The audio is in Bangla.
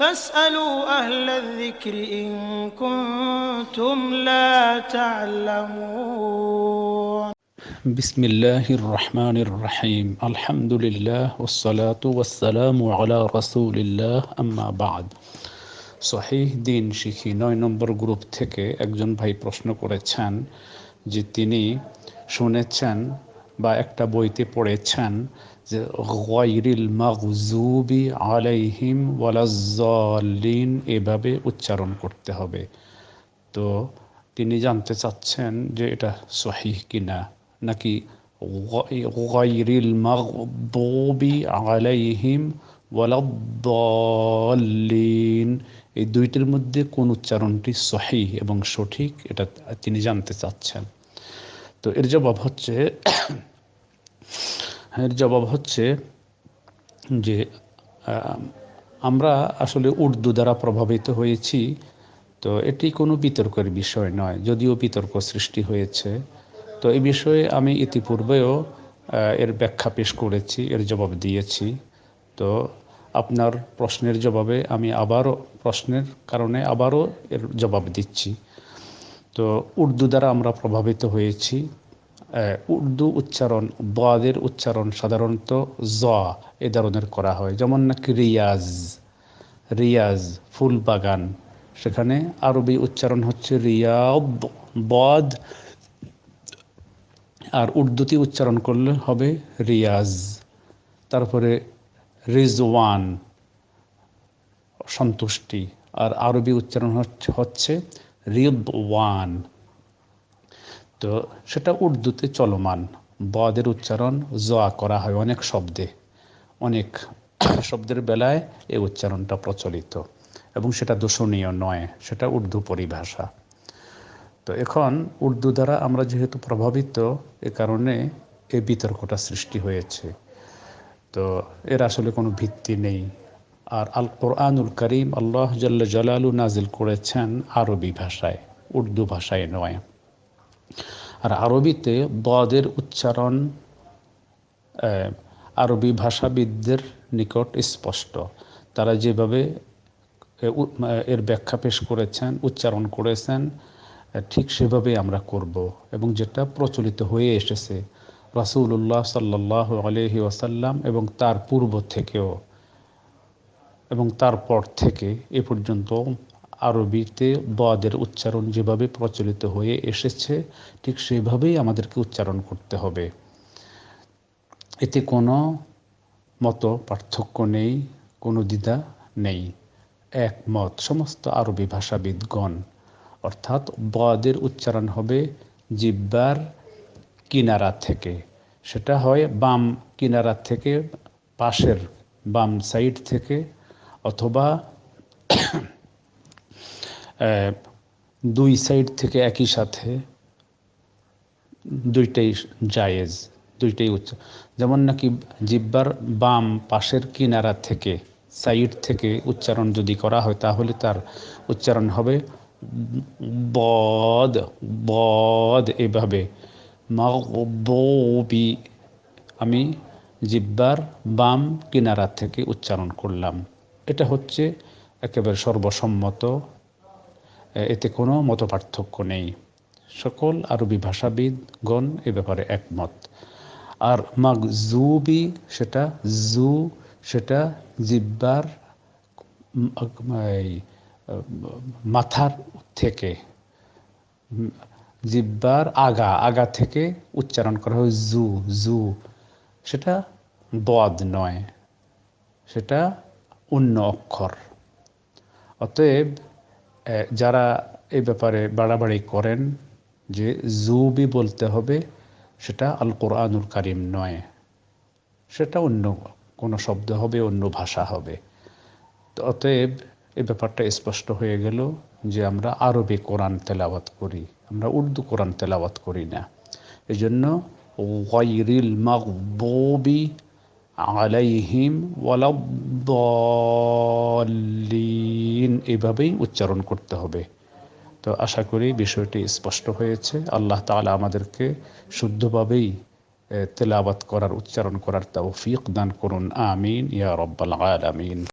فاسألوا أهل الذكر إن كنتم لا تعلمون بسم الله الرحمن الرحيم الحمد لله والصلاة والسلام على رسول الله أما بعد সহিহ দিন শিখি নয় নম্বর গ্রুপ থেকে একজন ভাই প্রশ্ন করেছেন যে তিনি শুনেছেন বা একটা বইতে পড়েছেন যে, গয়রিল মাগজুবি আলাইহিম ওয়ালাজ্জালিন এভাবে উচ্চারণ করতে হবে। তো তিনি জানতে চাচ্ছেন যে, এটা সহিহ কিনা? নাকি গয়রিল মাগদুবি আলাইহিম ওয়ালাদ্দাল্লিন এই দুইটির মধ্যে কোন উচ্চারণটি সহি এবং সঠিক? এটা তিনি জানতে চাচ্ছেন। তো এর জবাব হচ্ছে এর জবাব হচ্ছে যে আমরা আসলে উর্দু দ্বারা প্রভাবিত হয়েছি, তো এটি কোনো বিতর্কের বিষয় নয়, যদিও বিতর্ক সৃষ্টি হয়েছে। তো এই বিষয়ে আমি ইতিপূর্বেও এর ব্যাখ্যা পেশ করেছি, এর জবাব দিয়েছি। তো আপনার প্রশ্নের জবাবে আমি আবারও, প্রশ্নের কারণে আবারও এর জবাব দিচ্ছি। তো উর্দু দ্বারা আমরা প্রভাবিত হয়েছি। উর্দু উচ্চারণ, বাদের উচ্চারণ সাধারণত জ এ ধরনের করা হয়। যেমন নাকি রিয়াজ রিয়াজ ফুল বাগান সেখানে আরবি উচ্চারণ হচ্ছে রিয়াব, বদ। আর উর্দুতে উচ্চারণ করলে হবে রিয়াজ। তারপরে রিজওয়ান, সন্তুষ্টি। আর আরবি উচ্চারণ হচ্ছে রিদওয়ান। তো সেটা উর্দুতে চলমান। বদের উচ্চারণ জোয়া করা হয় অনেক শব্দে। অনেক শব্দের বেলায় এই উচ্চারণটা প্রচলিত। এবং সেটা দূষণীয় নয়, সেটা উর্দু পরিভাষা। তো এখন উর্দু দ্বারা আমরা যেহেতু প্রভাবিত, এ কারণে এই বিতর্কটা সৃষ্টি হয়েছে। তো এর আসলে কোনো ভিত্তি নেই। আর আল কোরআনুল করিম আল্লাহ জাল্লা জালালু নাজিল করেছেন আরবি ভাষায়, উর্দু ভাষায় নয়। আর আরবিতে বদের উচ্চারণ আরবি ভাষাবিদদের নিকট স্পষ্ট। তারা যেভাবে এর ব্যাখ্যা পেশ করেছেন, উচ্চারণ করেছেন ঠিক সেভাবে আমরা করব। এবং যেটা প্রচলিত হয়ে এসেছে রাসুল্লাহ সাল্লাহ আলহি ওয়াসাল্লাম এবং তার পূর্ব থেকেও। এবং তারপর থেকে এ পর্যন্ত আরবিতে বদের উচ্চারণ যেভাবে প্রচলিত হয়ে এসেছে, ঠিক সেভাবেই আমাদেরকে উচ্চারণ করতে হবে। এতে কোনো মতো পার্থক্য নেই, কোনো দ্বিধা নেই। একমত, সমস্ত আরবি ভাষাবিদগণ। অর্থাৎ বদের উচ্চারণ হবে জিব্বার কিনারা থেকে। সেটা হয় বাম কিনারা থেকে, পাশের বাম সাইড থেকে অথবা দুই সাইড থেকে একই সাথে দুইটাই জায়েজ, দুইটাই উচ্চ। যেমন নাকি জিব্বার বাম পাশের কিনারা থেকে, সাইড থেকে উচ্চারণ যদি করা হয়, তাহলে তার উচ্চারণ হবে বদ বদ এভাবে। মাগবি আমি জিব্বার বাম কিনারা থেকে উচ্চারণ করলাম। এটা হচ্ছে একেবারে সর্বসম্মত। এতে কোনো মত পার্থক্য নেই। সকল আরবি ভাষাবিদগণ এ ব্যাপারে একমত। আর মাগ মাগজুবি সেটা জু, সেটা জিব্বার মাথার থেকে। জিব্বার আগা আগা থেকে উচ্চারণ করা হয় জু জু। সেটা বদ নয়। সেটা অন্য অক্ষর। অতএব যারা এই ব্যাপারে বাড়াবাড়ি করেন, যে জুবি বলতে হবে, সেটা আল কোরআনুল কারিম নয়। সেটা অন্য কোনো শব্দ হবে, অন্য ভাষা হবে। তো অতএব, এই ব্যাপারটা স্পষ্ট হয়ে গেল যে আমরা আরবি কোরআন তেলাওয়াত করি, আমরা উর্দু কোরআন তেলাওয়াত করি না। এই জন্য ওয়াইরিল মাগবি আলাইহিম ওয়ালাদ্দাল্লিন এভাবেই উচ্চারণ করতে হবে। তো আশা করি বিষয়টি স্পষ্ট হয়েছে। আল্লাহ তাআলা আমাদেরকে শুদ্ধভাবেই তেলাবাত করার, উচ্চারণ করার তৌফিক দান করুন। আমিন। ইয়া রব্বাল আলামিন।